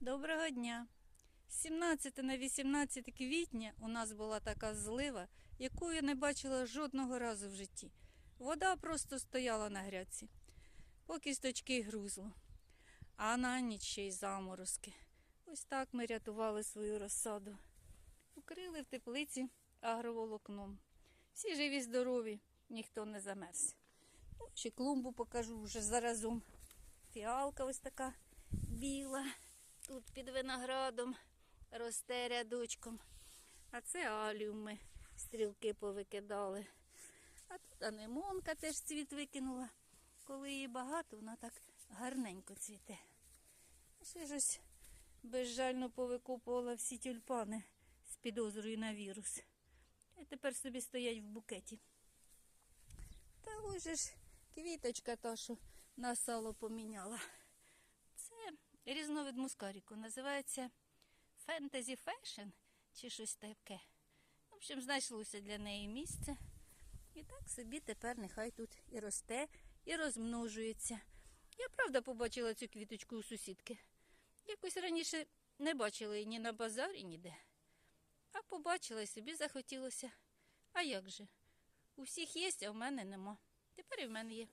Доброго дня! З 17 на 18 квітня у нас була така злива, яку я не бачила жодного разу в житті. Вода просто стояла на грядці, по кісточки грузло, а на ніч ще й заморозки. Ось так ми рятували свою розсаду. Укрили в теплиці агроволокном. Всі живі, здорові, ніхто не замерз. Ну, ще клумбу покажу вже заразом. Фіалка ось така біла. Тут під виноградом росте рядочком. А це аліуми, стрілки повикидали. А тут анемонка теж цвіт викинула. Коли її багато, вона так гарненько цвіте. А Ще ж ось безжально повикопувала всі тюльпани з підозрою на вірус. І тепер собі стоять в букеті. Та ось ж квіточка та, що на сало поміняла. Різновид мускаріку. Називається Fantasy Fashion чи щось таке. В общем, знайшлося для неї місце. І так собі тепер нехай тут і росте, і розмножується. Я правда побачила цю квіточку у сусідки. Якось раніше не бачила її ні на базарі, ніде. А побачила і собі захотілося. А як же? У всіх є, а в мене нема. Тепер і в мене є.